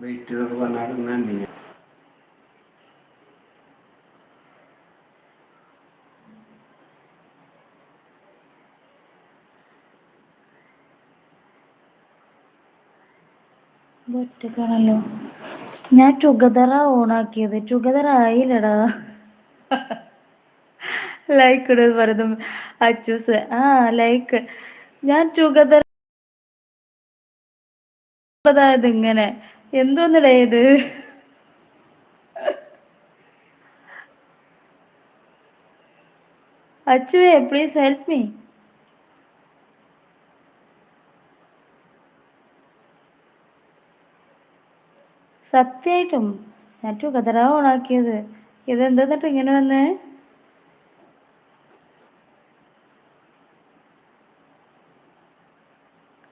Wait എന്നൊക്കെ പറഞ്ഞാൽ ഒറ്റക്കാണല്ലോ. ഞാൻ ടുഗദറാ ഓണാക്കിയത് ടുഗദർ ആയില്ലടാ. ലൈക്ക് ഇടത് പറയുന്നു അച്ചൂസ് ആ ലൈക്ക് ഞാൻ ടുഗദർ അതായത് ഇങ്ങനെ. എന്തോന്നിടേ ഇത്? അച്ചുവേ പ്ലീസ് ഹെൽപ്പ് മീ സത്യമായിട്ടും ഞാൻ ടുഗദറാ ഓണാക്കിയത്. ഇതെന്തെന്നിട്ട് ഇങ്ങനെ വന്നേ?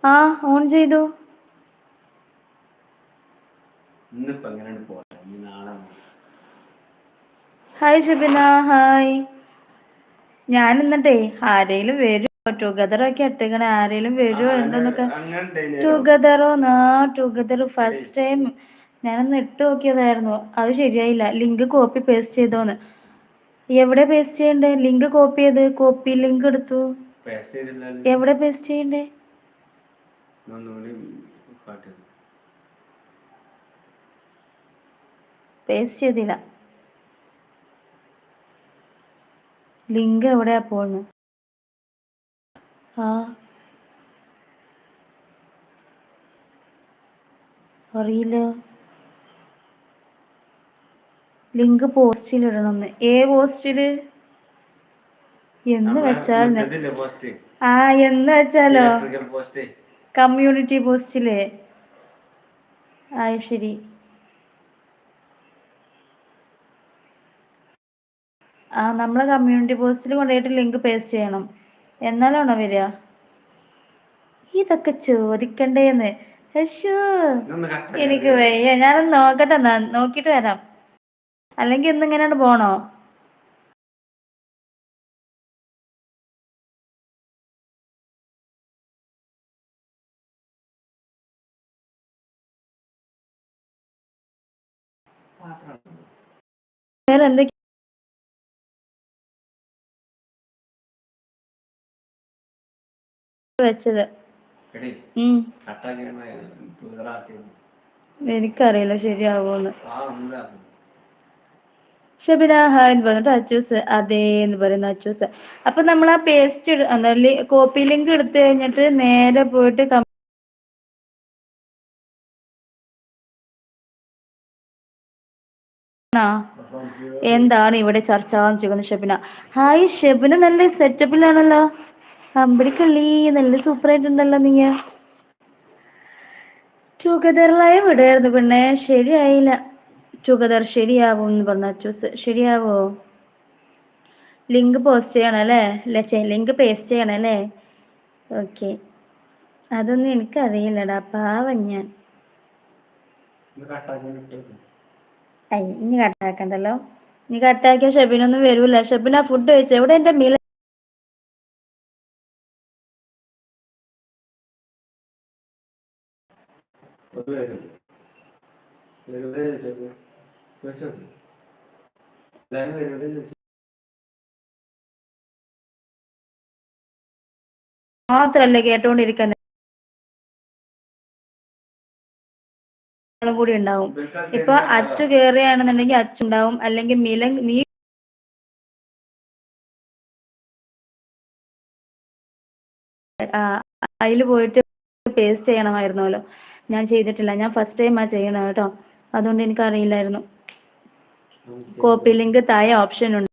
ആ ഓൺ ചെയ്തു. ഹായ് ഷബിന ഹായ് ഞാൻ എന്നിട്ടേ ആരേലും വരുമോ ടുഗദർ ഒക്കെ ഇട്ടേക്കണേ. ആരേലും വരുമോ എന്തെന്നൊക്കെ ടുഗദറോ നാ ടുഗദർ ഫസ്റ്റ് ടൈം ഞാനൊന്ന് ഇട്ട് നോക്കിയതായിരുന്നു. അത് ശരിയായില്ല. ലിങ്ക് കോപ്പി പേസ്റ്റ് ചെയ്തോന്ന്. എവിടെ പേസ്റ്റ് ചെയ്യണ്ടേ? ലിങ്ക് കോപ്പി ചെയ്ത് കോപ്പി ലിങ്ക് എടുത്തു. എവിടെ പേസ്റ്റ് ചെയ്യണ്ടേ? ഒന്നുകൂടി കാട്ടിയത് പേസ്റ്റ് ചെയ്തില്ല. ലിങ്ക് എവിടെയാ പോണ് ആ. അറിയില്ല. ലിങ്ക് പോസ്റ്റിൽ ഇടണമെന്ന് ഏ പോസ്റ്റിൽ? എന്ന് വെച്ചാൽ ആ എന്ന് വെച്ചാലോ? കമ്മ്യൂണിറ്റി പോസ്റ്റിൽ. അത് ശരി. ആ നമ്മളെ കമ്മ്യൂണിറ്റി പോസ്റ്റിൽ കൊണ്ടുപോയിട്ട് ലിങ്ക് പേസ്റ്റ് ചെയ്യണം. എന്നാലാണോ വരിക? ഇതൊക്കെ ചോദിക്കണ്ടേന്ന്. അശ്ശോ എനിക്ക് വയ്യ. ഞാനൊന്ന് നോക്കട്ടെ എന്നാ. നോക്കിയിട്ട് വരാം. അല്ലെങ്കിൽ ഇന്ന് ഇങ്ങനെയാണ് വേറെ എന്തൊക്കെ വെച്ചത് എനിക്കറിയില്ല ശരിയാവൂന്ന്. ഷബിന ഹായ് എന്ന് പറഞ്ഞിട്ട് അച്ചൂസ് അതേ എന്ന് പറയുന്ന അച്ചൂസ്. അപ്പൊ നമ്മൾ ആ പേസ്റ്റ് കോപ്പി ലിങ്ക് എടുത്തു കഴിഞ്ഞിട്ട് നേരെ പോയിട്ട് എന്താണ് ഇവിടെ ചർച്ച ചെയ്യുന്നത് ഷബിന? ഹായ് ഷബിന നല്ല സെറ്റപ്പിലാണല്ലോ അമ്പടിക്കള്ളി നല്ല സൂപ്പർ ആയിട്ടുണ്ടല്ലോ നീ. ടുഗദർ ലൈവ് പെണ്ണെ. ശരിയായില്ല. ടുഗദർ ശരിയാവും എന്ന് പറഞ്ഞ അച്ചൂസ്. ശരിയാവോ? ലിങ്ക് പോസ്റ്റ് ചെയ്യണം അല്ലേ? ലച്ചേ ലിങ്ക് പേസ്റ്റ് ചെയ്യണം അല്ലേ? ഓക്കെ അതൊന്നും എനിക്കറിയില്ലടാ പാവം ഞാൻ. ഐ ഇനി കട്ടാക്കണ്ടല്ലോ ഇനി കട്ടാക്കിയ ഷെബിനൊന്നും വരൂല. ഷെബിന ഫുഡ് കഴിച്ചു. എവിടെ എന്റെ മീൽ മാത്രല്ലേ കേട്ടോണ്ടിരിക്കുന്നത് കൂടി ഉണ്ടാവും. ഇപ്പൊ അച്ചു കേറുകയാണെന്നുണ്ടെങ്കിൽ അച്ചുണ്ടാവും അല്ലെങ്കിൽ മിലൻ നീ അതിൽ പോയിട്ട് പേസ്റ്റ് ചെയ്യണമായിരുന്നല്ലോ. ഞാൻ ചെയ്തിട്ടില്ല. ഞാൻ ഫസ്റ്റ് ടൈം ആ ചെയ്യണം കേട്ടോ. അതുകൊണ്ട് എനിക്ക് അറിയില്ലായിരുന്നു കോപ്പി ലിങ്ക് തായ ഓപ്ഷൻ ഉണ്ട്.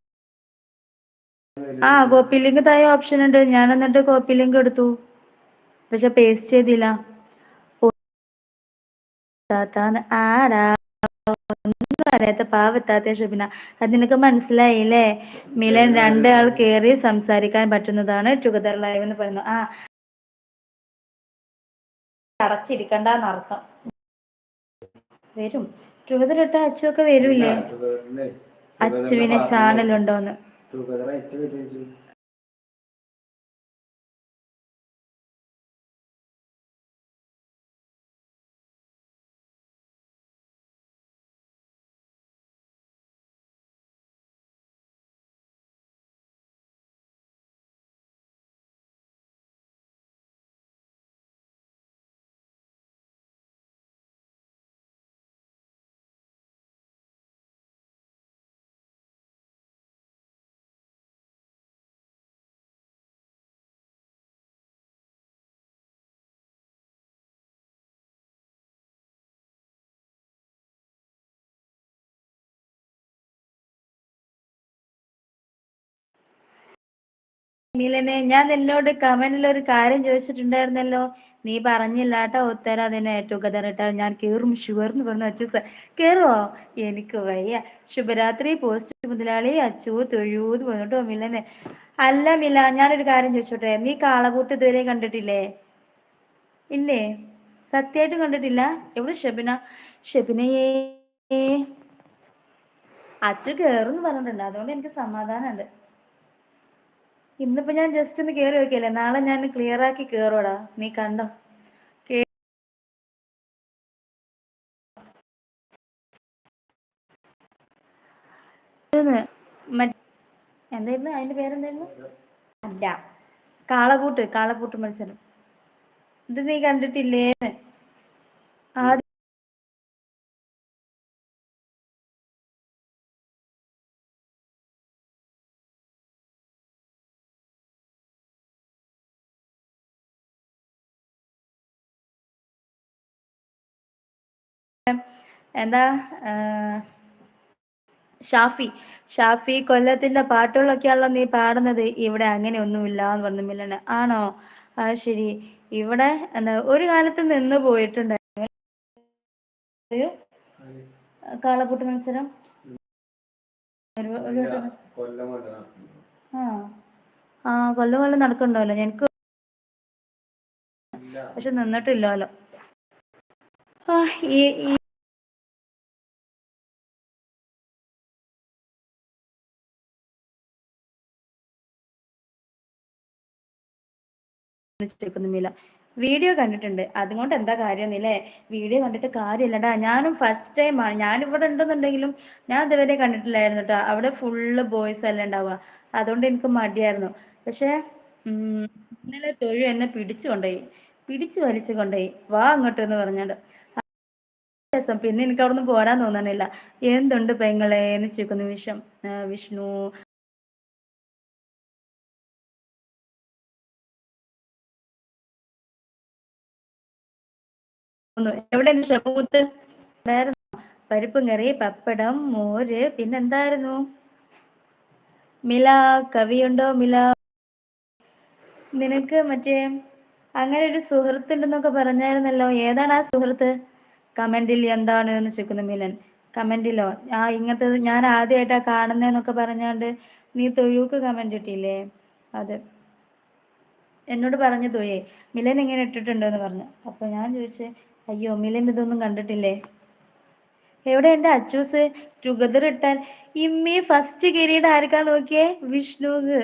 ആ കോപ്പി ലിങ്ക് തായ ഓപ്ഷൻ ഉണ്ട്. ഞാൻ എന്നിട്ട് കോപ്പി ലിങ്ക് എടുത്തു. പക്ഷെ പേസ്റ്റ് ചെയ്തില്ല. താത്താന്ന് ആരാ? ഒന്നും അറിയാത്ത പാവത്താത്ത ഷബിന. അത് നിനക്ക് മനസ്സിലായില്ലേ? മിലൻ രണ്ടാൾ കേറി സംസാരിക്കാൻ പറ്റുന്നതാണ് ടുഗദർ ലൈവ് എന്ന് പറയുന്നത്. ആ. അടച്ചിരിക്കണ്ടെന്നർത്ഥം വരും. ടുഗദർ ഇട്ട അച്ചുവൊക്കെ വരൂലേ അച്ചുവിന് ചാനൽ ഉണ്ടോന്ന്. മിലനെ ഞാൻ നിന്നോട് കമന്റിൽ ഒരു കാര്യം ചോദിച്ചിട്ടുണ്ടായിരുന്നല്ലോ. നീ പറഞ്ഞില്ല കേട്ടോ ഉത്തരം അതിനെ ടുഗദർ ഇട്ടാൽ ഞാൻ കേറും ഷുഗർ എന്ന് പറഞ്ഞു സാർ കേറുവോ? എനിക്ക് വയ്യ. ശുഭരാത്രി പോസ്റ്റ് മുതലാളി അച്ചു തൊഴൂന്ന് പറഞ്ഞിട്ടോ മിലനെ. അല്ല മില ഞാനൊരു കാര്യം ചോദിച്ചോട്ടെ. നീ കാളകൂട്ട് ഇതുവരെ കണ്ടിട്ടില്ലേ? ഇല്ലേ? സത്യമായിട്ടും കണ്ടിട്ടില്ല. എവിടെ ഷെബിന? ഷെബിനയേ. അച്ചു കേറുന്ന് പറഞ്ഞിട്ടുണ്ട്. അതുകൊണ്ട് എനിക്ക് സമാധാനമുണ്ട്. ഇന്നിപ്പോ ഞാൻ ജസ്റ്റ് ഒന്ന് കേറി നോക്കിയല്ലേ? നാളെ ഞാൻ ക്ലിയർ ആക്കി കേറോടാ. നീ കണ്ടോ? എന്തായിരുന്നു? അതിന്റെ പേരെന്തായിരുന്നു? അല്ല. കാളപൂട്ട് കാളപൂട്ട് മത്സരം. ഇത് നീ കണ്ടിട്ടില്ലേ ആദ്യം എന്താ ഷാഫി ഷാഫി കൊല്ലത്തിന്റെ പാട്ടുകളൊക്കെയാണല്ലോ നീ പാടുന്നത്. ഇവിടെ അങ്ങനെ ഒന്നുമില്ല എന്ന് പറഞ്ഞു മില്ലന്. ആണോ? ആ ശരി. ഇവിടെ എന്താ ഒരു കാലത്ത് നിന്ന് പോയിട്ടുണ്ടായിരുന്നു കാളപ്പൂട്ട് മത്സരം. ആ ആ കൊല്ലം കൊല്ലം നടക്കണ്ടല്ലോ എനിക്ക് പക്ഷെ നിന്നിട്ടില്ലല്ലോ. ആ ഈ ഈ വെച്ചേക്കുന്നുമില്ല. വീഡിയോ കണ്ടിട്ടുണ്ട്. അതുകൊണ്ട് എന്താ കാര്യം ഇല്ലേ വീഡിയോ കണ്ടിട്ട് കാര്യമില്ലടാ. ഞാനും ഫസ്റ്റ് ടൈമാണ് ഞാനിവിടെ ഉണ്ടെന്നുണ്ടെങ്കിലും ഞാൻ ഇതുവരെ കണ്ടിട്ടില്ലായിരുന്നു കേട്ടോ അവിടെ ഫുള്ള് ബോയ്സ് എല്ലാം ഉണ്ടാവുക. അതുകൊണ്ട് എനിക്ക് മടിയായിരുന്നു. പക്ഷേ ഇന്നലെ തൊഴിൽ എന്നെ പിടിച്ചു കൊണ്ടുപോയി. പിടിച്ചു വലിച്ചു കൊണ്ടുപോയി. വാ അങ്ങോട്ട് എന്ന് പറഞ്ഞാണ്ട്. പിന്നെ എനിക്ക് അവിടുന്ന് പോരാൻ തോന്നണില്ല. എന്തുണ്ട് പെങ്ങളെ എന്ന് ചോദിക്കുന്ന വിഷം വിഷ്ണു. ഷമൂത്ത് ഉണ്ടായിരുന്നു. പരിപ്പും കറി പപ്പടം മോര് പിന്നെന്തായിരുന്നു മില കവിയുണ്ടോ മില? നിനക്ക് മറ്റേ അങ്ങനെ ഒരു സുഹൃത്ത് ഉണ്ടെന്നൊക്കെ പറഞ്ഞായിരുന്നല്ലോ. ഏതാണ് ആ സുഹൃത്ത്? കമന്റിൽ എന്താണ് എന്ന് ചോദിക്കുന്നു മിലൻ. കമന്റിലോ ആ ഇങ്ങനത്തെ ഞാൻ ആദ്യമായിട്ടാ കാണുന്നതെന്നൊക്കെ പറഞ്ഞാണ്ട് നീ തൊഴുക്ക് കമന്റ് ഇട്ടില്ലേ? അതെ. എന്നോട് പറഞ്ഞു തോയേ മിലൻ ഇങ്ങനെ ഇട്ടിട്ടുണ്ടോ എന്ന് പറഞ്ഞു. അപ്പൊ ഞാൻ ചോദിച്ചേ അയ്യോ മിലൻ ഇതൊന്നും കണ്ടിട്ടില്ലേ? എവിടെ എന്റെ അച്ചൂസ്? ടുഗദർ ഇട്ടാൽ ഇമ്മി ഫസ്റ്റ് കിരീടം ആർക്കാ നോക്കിയേ? വിഷ്ണുക്ക്.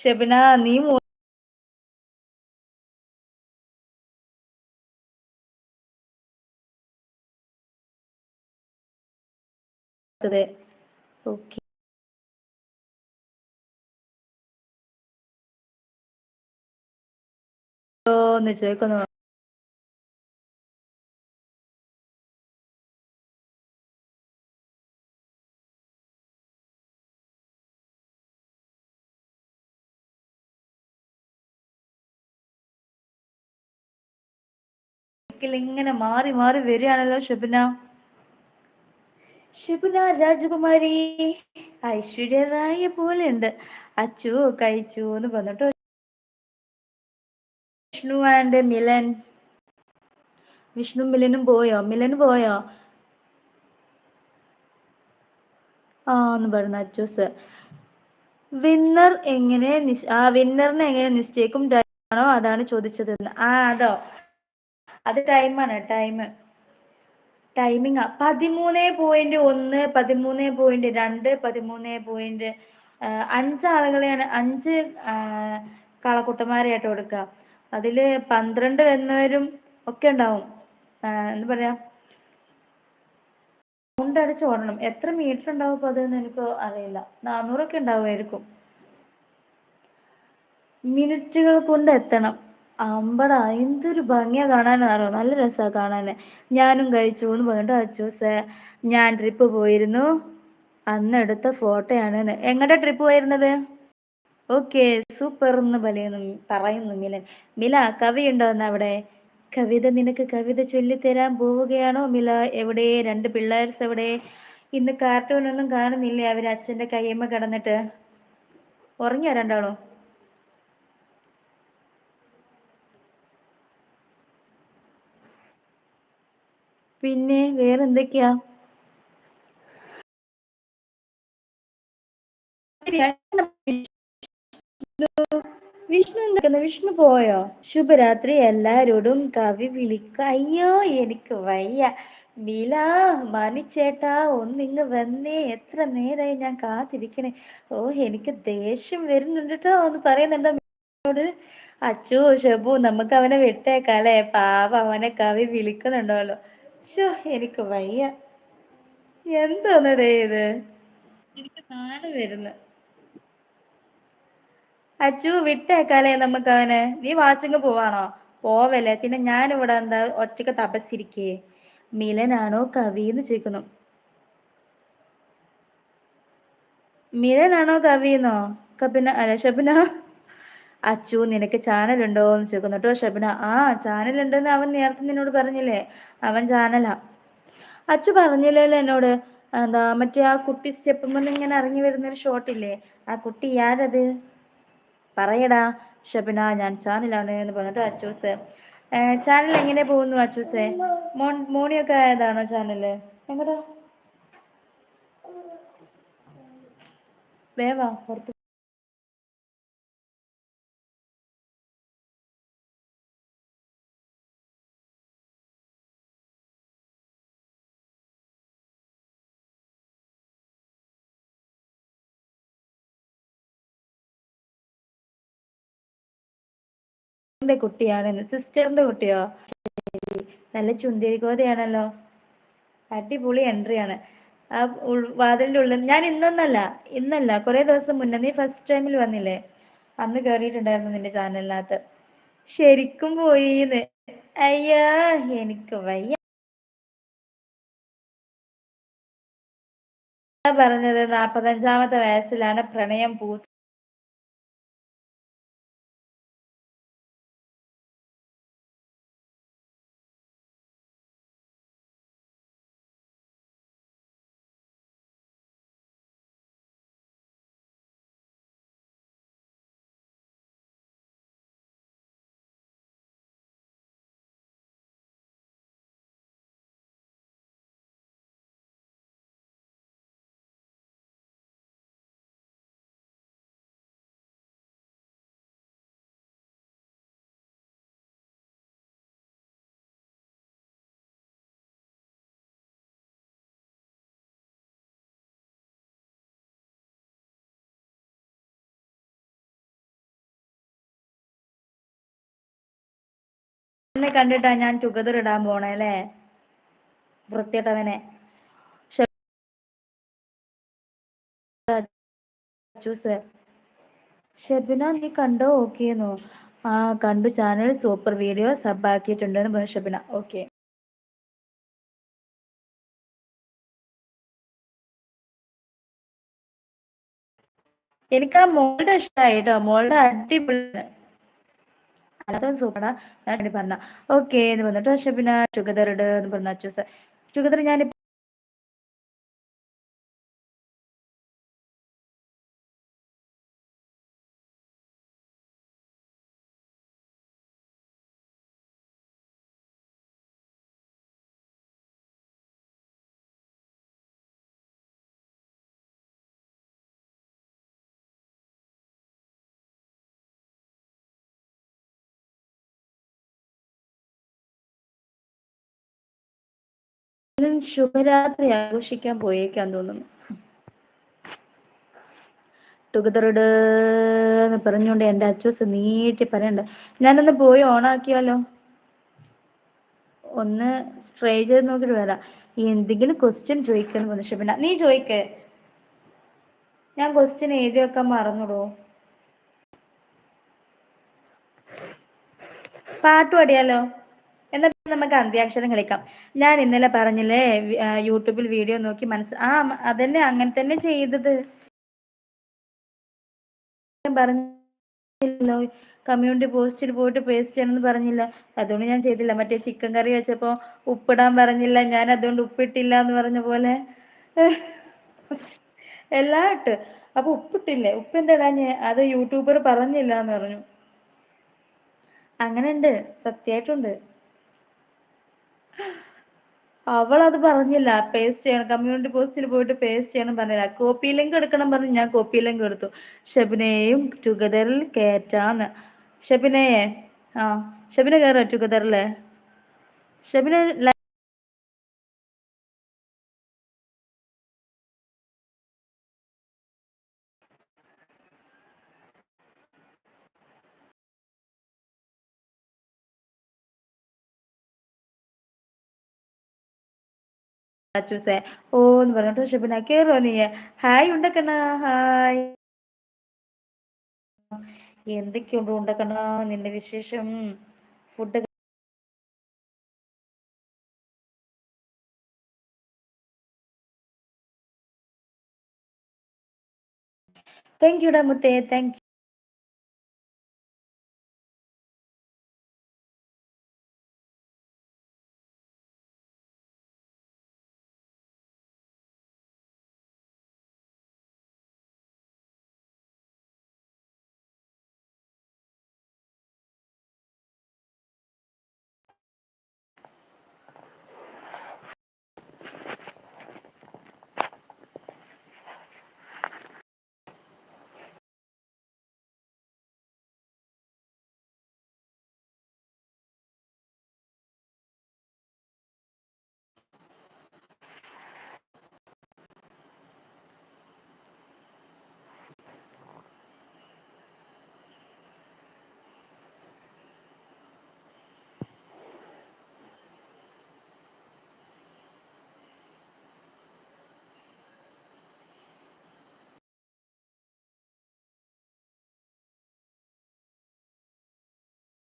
ഷെബിന നീ ഓക്കെ. എന്ന് ചോദിക്കുന്നു ഇങ്ങനെ മാറി മാറി വരികയാണല്ലോ ഷെബിന. ഷെബിന രാജകുമാരി ഐശ്വര്യ റായ പോലെ ഉണ്ട്. അച്ചു കഴിച്ചു എന്ന് പറഞ്ഞിട്ട് വിഷ്ണു ആൻഡ് മിലൻ. വിഷ്ണു മിലനും പോയോ? മിലൻ പോയോ? ആ എന്ന് പറഞ്ഞു അച്ചൂസ് വിന്നർ എങ്ങനെ ആ വിന്നറിനെ എങ്ങനെ നിശ്ചയിക്കും? ആണോ? അതാണ് ചോദിച്ചത് ആ അതോ? അത് ടൈമാണ് ടൈം ടൈമിംഗ് പതിമൂന്ന് പോയിന്റ് ഒന്ന് പതിമൂന്ന് പോയിന്റ് രണ്ട് പതിമൂന്ന് പോയിന്റ് അഞ്ചാളുകളെയാണ് അഞ്ച് കളക്കുട്ടന്മാരെയായിട്ട് കൊടുക്കുക. അതിൽ പന്ത്രണ്ട് വരുന്നവരും ഒക്കെ ഉണ്ടാവും. എന്താ പറയാ? റൗണ്ട് അടിച്ച് ഓടണം. എത്ര മീറ്റർ ഉണ്ടാവും അപ്പോൾ അതെന്ന് എനിക്ക് അറിയില്ല. നാനൂറൊക്കെ ഉണ്ടാവുമായിരിക്കും. മിനിറ്റുകൾ കൊണ്ട് എത്തണം. അമ്പടാ എന്തൊരു ഭംഗിയാ കാണാനറിയോ നല്ല രസാ കാണാൻ ഞാനും കഴിച്ചു എന്ന് പറഞ്ഞിട്ട് അച്ചൂസ് ഞാൻ ട്രിപ്പ് പോയിരുന്നു. അന്ന് എടുത്ത ഫോട്ടോയാണ് എങ്ങോട്ടാ ട്രിപ്പ് പോയിരുന്നത്? ഓക്കെ സൂപ്പർ എന്ന് പറയുന്നു പറയുന്നു മിലൻ. മില കവിയുണ്ടോ എന്ന് അവിടെ? കവിത നിനക്ക് കവിത ചൊല്ലിത്തരാൻ പോവുകയാണോ മില? എവിടെ? രണ്ട് പിള്ളേർസ് എവിടെ? ഇന്ന് കാർട്ടൂൺ ഒന്നും കാണുന്നില്ലേ അവർ അച്ഛന്റെ കയ്യമ്മ കിടന്നിട്ട്? ഉറങ്ങിയോ രണ്ടാളോ? പിന്നെ വേറെന്തൊക്കെയാ? വിഷ്ണു എന്തൊക്കെയാ വിഷ്ണു പോയോ? ശുഭരാത്രി. എല്ലാരോടും കവി വിളിക്ക. അയ്യോ എനിക്ക് വയ്യ. മില മനുച്ചേട്ടാ ഒന്നിങ്ങ് വന്നേ. എത്ര നേരമായി ഞാൻ കാത്തിരിക്കണേ. ഓ എനിക്ക് ദേഷ്യം വരുന്നുണ്ട് കേട്ടോ ഒന്ന് പറയുന്നുണ്ടോ ോട് അച്ചു ഷബു നമുക്ക് അവനെ വിട്ടേക്കാല്ലേ പാവ അവനെ കവി വിളിക്കണുണ്ടല്ലോ ഷോ എനിക്ക് വയ്യ. എന്താണടേ ഇത്? എനിക്ക് നാളെ വരുന്നു. അച്ചു വിട്ടേക്കാലേ നമുക്ക് അവന് നീ വാച്ചിങ് പോവാണോ? പോവല്ലേ. പിന്നെ ഞാനിവിടെ എന്താ ഒറ്റയ്ക്ക് തപസ്സിരിക്കേ. മിലനാണോ കവി എന്ന് ചോദിക്കുന്നു. മിലനാണോ കവിയെന്നോ? കപിന അല്ല ഷബിന. അച്ചു നിനക്ക് ചാനൽ ഉണ്ടോ എന്ന് ചോദിക്കുന്നു. കേട്ടോ ഷബിന. ആ ചാനൽ ഉണ്ടെന്ന് അവൻ നേരത്തെ നിന്നോട് പറഞ്ഞില്ലേ? അവൻ ചാനലാ. അച്ചു പറഞ്ഞില്ലല്ലോ എന്നോട്. എന്താ മറ്റേ ആ കുട്ടി സ്റ്റെപ്പ് ഇങ്ങനെ ഇറങ്ങി വരുന്ന ഒരു ഷോട്ടില്ലേ ആ കുട്ടി ആരത് പറയടാ ഷബിന ഞാൻ ചാനലാണ് എന്ന് പറഞ്ഞിട്ട് അച്ചൂസ് ചാനൽ എങ്ങനെ പോകുന്നു അച്ചൂസെ മോൺ മോണിയൊക്കെ ആയതാണോ ചാനൽ എങ്ങടാ? വേവാ പുറത്ത് കുട്ടിയാണെന്ന് സിസ്റ്ററിന്റെ കുട്ടിയോ? നല്ല ചുന്തിരി ഗോതയാണല്ലോ. അടിപൊളി ആണ്. ആ വാതിലിന്റെ ഉള്ളിൽ ഞാൻ ഇന്നൊന്നല്ല ഇന്നല്ല കുറെ ദിവസം മുന്നേ നീ ഫസ്റ്റ് ടൈമിൽ വന്നില്ലേ? അന്ന് കേറിയിട്ടുണ്ടായിരുന്നു നിന്റെ ചാനലിനകത്ത് ശരിക്കും പോയിന്ന്. അയ്യാ എനിക്ക് വയ്യ. പറഞ്ഞത് നാപ്പത്തഞ്ചാമത്തെ വയസ്സിലാണ് പ്രണയം പൂ എന്നെ കണ്ടിട്ടാ ഞാൻ ടുഗദർ ഇടാൻ പോണേ അല്ലേ? വൃത്തിയിട്ടവനെ ഷെബിന നീ കണ്ടോ? ഓക്കേന്നോ ആ കണ്ടു. ചാനൽ സൂപ്പർ വീഡിയോ സബ് ആക്കിയിട്ടുണ്ടെന്ന് പറഞ്ഞു ഷെബിന. ഓക്കെ എനിക്ക് ആ മോളുടെ ഇഷ്ടമായി കേട്ടോ മോളുടെ അടിപൊളി അല്ലാതെ സൂപ്പറാ. ഞാൻ പറഞ്ഞ ഓക്കെ എന്ന് പറഞ്ഞിട്ട് ഷെബിന ടുഗദർ ഇട് എന്ന് പറഞ്ഞ അച്ചൂസ് ടുഗദർ ഞാൻ ശുഭരാത്രി ആഘോഷിക്കാൻ പോയേക്കാൻ തോന്നുന്നു. ടുഗതറോട് എന്ന് പറഞ്ഞുകൊണ്ട് എന്റെ അച്ചൂസ് നീട്ടി പറയണ്ട. ഞാനൊന്ന് പോയി ഓണാക്കിയാലോ? ഒന്ന് ട്രൈ ചെയ്ത് നോക്കിയിട്ട് വരാം. എന്തെങ്കിലും ക്വസ്റ്റ്യൻ ചോദിക്കണം ഷബിന. നീ ചോദിക്കേ. ഞാൻ ക്വസ്റ്റ്യൻ എഴുതി വെക്കാൻ മറന്നുടോ? പാട്ട് പാടിയാലോ? നമുക്ക് അന്ത്യാക്ഷരം കളിക്കാം. ഞാൻ ഇന്നലെ പറഞ്ഞില്ലേ യൂട്യൂബിൽ വീഡിയോ നോക്കി മനസ്സ് ആ അതന്നെ അങ്ങനെ തന്നെ ചെയ്തത്. പറഞ്ഞല്ലോ കമ്മ്യൂണിറ്റി പോസ്റ്റിൽ പോയിട്ട് പേസ്റ്റ് ചെയ്യണമെന്ന് പറഞ്ഞില്ല. അതുകൊണ്ട് ഞാൻ ചെയ്തില്ല. മറ്റേ ചിക്കൻ കറി വെച്ചപ്പോൾ ഉപ്പിടാൻ പറഞ്ഞില്ല. ഞാൻ അതുകൊണ്ട് ഉപ്പിട്ടില്ല എന്ന് പറഞ്ഞ പോലെ. എല്ലാം ഇട്ട്. അപ്പൊ ഉപ്പിട്ടില്ലേ? ഉപ്പ് എന്താ അത് യൂട്യൂബർ പറഞ്ഞില്ല എന്ന് പറഞ്ഞു. അങ്ങനെ ഉണ്ട് സത്യമായിട്ടുണ്ട് അവൾ അത് പറഞ്ഞില്ല. പേസ്റ്റ് ചെയ്യണം. കമ്മ്യൂണിറ്റി പോസ്റ്റിൽ പോയിട്ട് പേസ്റ്റ് ചെയ്യണം പറഞ്ഞില്ല. കോപ്പി ലിങ്ക് എടുക്കണം പറഞ്ഞു ഞാൻ കോപ്പി ലിങ്ക് എടുത്തു. ഷെബിനെയും ടുഗദറിൽ കയറ്റാന്ന് ഷബിനയെ ആ ഷബിന കയറോ ടുഗദറിലെ ഷെബിന ചൂസേ. ഓ എന്ന് പറഞ്ഞിട്ട് ഷെബിന കയറോ നീ ഹായ് ഉണ്ടക്കണ്ണ ഹായ്. എന്തൊക്കെയുണ്ട് ഉണ്ടക്കണ്ണ നിന്റെ വിശേഷം? ഫുഡ് താങ്ക് യുടാ മുത്തേ താങ്ക്